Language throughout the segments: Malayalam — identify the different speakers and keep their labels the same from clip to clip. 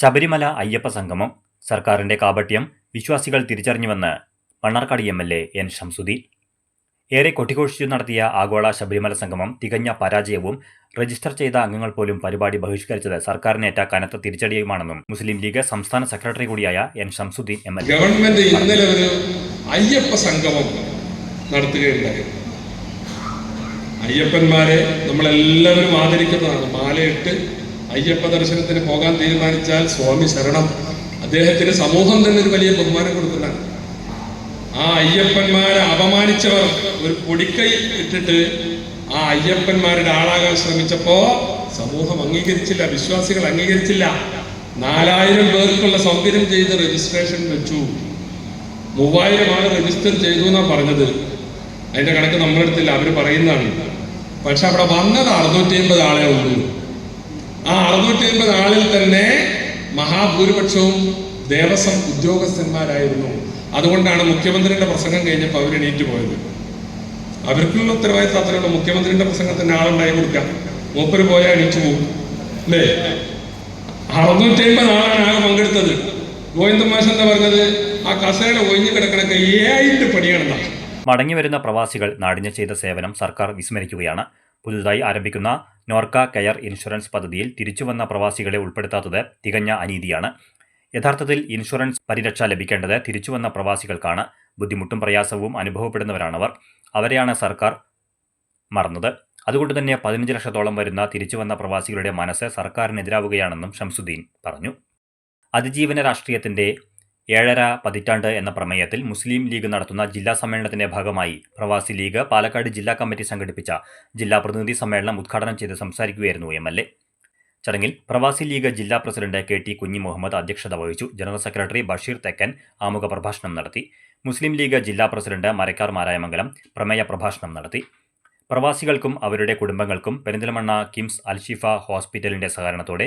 Speaker 1: ശബരിമല അയ്യപ്പ സംഗമം സർക്കാരിന്റെ കാപട്യം വിശ്വാസികൾ തിരിച്ചറിഞ്ഞുവെന്ന് Mannarkkad M L A N Shamsudheen ഏറെ കൊട്ടിഘോഷിച്ചു നടത്തിയ ആഗോള ശബരിമല സംഗമം തികഞ്ഞ പരാജയവും രജിസ്റ്റർ ചെയ്ത അംഗങ്ങൾ പോലും പരിപാടി ബഹിഷ്കരിച്ചത് സർക്കാരിനേറ്റ കനത്ത തിരിച്ചടിയുമാണെന്നും മുസ്ലിം ലീഗ് സംസ്ഥാന സെക്രട്ടറി കൂടിയായ N Shamsudheen M L
Speaker 2: government ഇന്നലെ ഒരു അയ്യപ്പ സംഗമം നടത്തുകയുണ്ടായി. അയ്യപ്പന്മാരെ നമ്മളെല്ലാവരും ആദരിക്കുന്നതാണ്. മാലയിട്ട് അയ്യപ്പ ദർശനത്തിന് പോകാൻ തീരുമാനിച്ചാൽ സ്വാമി ശരണം. അദ്ദേഹത്തിന് സമൂഹം തന്നെ ഒരു വലിയ ബഹുമാനം കൊടുക്കുന്നതാണ്. ആ അയ്യപ്പന്മാരെ അപമാനിച്ചവർ ഒരു പൊടിക്കൈ ഇട്ടിട്ട് ആ അയ്യപ്പന്മാരുടെ ആളാകാൻ ശ്രമിച്ചപ്പോ സമൂഹം അംഗീകരിച്ചില്ല വിശ്വാസികൾ അംഗീകരിച്ചില്ല. നാലായിരം പേർക്കുള്ള സൗകര്യം ചെയ്ത് രജിസ്ട്രേഷൻ വെച്ചു. മൂവായിരം ആണ് രജിസ്റ്റർ ചെയ്തു എന്നാ പറഞ്ഞത്. അതിന്റെ കണക്ക് നമ്മളെടുത്തില്ല അവർ പറയുന്നതാണ്. പക്ഷെ അവിടെ വന്നത് അറുന്നൂറ്റി അമ്പത് ആളെ ഉള്ളൂ. ആ അറുന്നൂറ്റി അൻപത് ആളിൽ തന്നെ മഹാഭൂരിപക്ഷവും ദേവസ്വം ഉദ്യോഗസ്ഥന്മാരായിരുന്നു. അതുകൊണ്ടാണ് മുഖ്യമന്ത്രിയുടെ പ്രസംഗം കഴിഞ്ഞപ്പോൾ അവർ എണീറ്റ് പോയത്. അവർക്കുള്ള ഉത്തരവാദിത്തം അത്രയുള്ള. മുഖ്യമന്ത്രിയുടെ പ്രസംഗത്തിന് ആളുണ്ടായി കൊടുക്കാം മൂപ്പര് പോയാൽ എണീച്ചു പോകും അല്ലേ? അറുന്നൂറ്റി അൻപത് ആളാണ് ആകെ പങ്കെടുത്തത്. ഗോവിന്ദ മാഷ് എന്താ പറഞ്ഞത്? ആ കസേര ഒഴിഞ്ഞു കിടക്കണൊക്കെ ഏഴിന്റെ മടങ്ങി
Speaker 1: വരുന്ന പ്രവാസികൾ നാടിന് ചെയ്ത സേവനം സർക്കാർ വിസ്മരിക്കുകയാണ്. പുതുതായി ആരംഭിക്കുന്ന നോർക്ക കെയർ ഇൻഷുറൻസ് പദ്ധതിയിൽ തിരിച്ചുവന്ന പ്രവാസികളെ ഉൾപ്പെടുത്താത്തത് തികഞ്ഞ അനീതിയാണ്. യഥാർത്ഥത്തിൽ ഇൻഷുറൻസ് പരിരക്ഷ ലഭിക്കേണ്ടത് തിരിച്ചുവന്ന പ്രവാസികൾക്കാണ്. ബുദ്ധിമുട്ടും പ്രയാസവും അനുഭവപ്പെടുന്നവരാണവർ. അവരെയാണ് സർക്കാർ മറന്നത്. അതുകൊണ്ട് തന്നെ പതിനഞ്ച് ലക്ഷത്തോളം വരുന്ന തിരിച്ചുവന്ന പ്രവാസികളുടെ മനസ്സ് സർക്കാരിനെതിരാവുകയാണെന്നും ഷംസുദ്ദീൻ പറഞ്ഞു. അതിജീവന രാഷ്ട്രീയത്തിന്റെ ഏഴര പതിറ്റാണ്ട് എന്ന പ്രമേയത്തിൽ മുസ്ലിം ലീഗ് നടത്തുന്ന ജില്ലാ സമ്മേളനത്തിന്റെ ഭാഗമായി പ്രവാസി ലീഗ് പാലക്കാട് ജില്ലാ കമ്മിറ്റി സംഘടിപ്പിച്ച ജില്ലാ പ്രതിനിധി സമ്മേളനം ഉദ്ഘാടനം ചെയ്ത് സംസാരിക്കുകയായിരുന്നു എം എൽ എ. ചടങ്ങിൽ പ്രവാസി ലീഗ് ജില്ലാ പ്രസിഡന്റ് കെ ടി കുഞ്ഞി മുഹമ്മദ് അധ്യക്ഷത വഹിച്ചു. ജനറൽ സെക്രട്ടറി ബഷീർ തെക്കൻ ആമുഖ പ്രഭാഷണം നടത്തി. മുസ്ലിം ലീഗ് ജില്ലാ പ്രസിഡന്റ് മരക്കാർ മാരായമംഗലം പ്രമേയ പ്രഭാഷണം നടത്തി. പ്രവാസികൾക്കും അവരുടെ കുടുംബങ്ങൾക്കും പെരിന്തൽമണ്ണ കിംസ് അൽഷിഫ ഹോസ്പിറ്റലിന്റെ സഹകരണത്തോടെ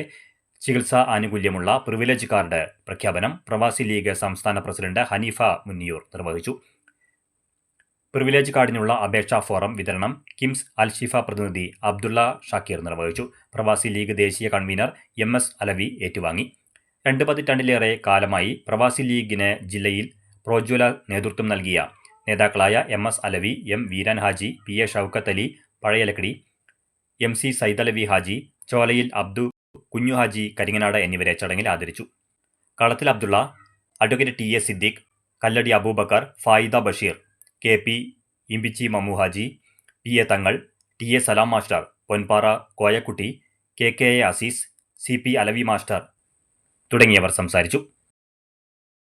Speaker 1: ചികിത്സാ ആനുകൂല്യമുള്ള പ്രിവിലേജ് കാർഡ് പ്രഖ്യാപനം പ്രവാസി ലീഗ് സംസ്ഥാന പ്രസിഡന്റ് ഹനീഫ മുന്നിയൂർ നിർവഹിച്ചു. പ്രിവിലേജ് കാർഡിനുള്ള അപേക്ഷാ ഫോറം വിതരണം കിംസ് അൽഷിഫ പ്രതിനിധി അബ്ദുള്ള ഷാക്കീർ നിർവഹിച്ചു. പ്രവാസി ലീഗ് ദേശീയ കൺവീനർ എം എസ് അലവി ഏറ്റുവാങ്ങി. രണ്ട് പതിറ്റാണ്ടിലേറെ കാലമായി പ്രവാസി ലീഗിന് ജില്ലയിൽ പ്രോജ്വല നേതൃത്വം നൽകിയ നേതാക്കളായ M S Alavi M Veeran Haji P A Shoukath Ali Pazhayalakkidi M C Saidalavi Haji Cholayil Abdu Kunju Haji Karinganad എന്നിവരെ ചടങ്ങിൽ ആദരിച്ചു. Kalathil Abdulla advocate T A Siddique Kalladi Abubakar Faida Basheer K P Imbichi Mammuhaji P A Thangal T A Salam master Ponpara Koyakutty K K A Azeez C P Alavi master തുടങ്ങിയവർ സംസാരിച്ചു.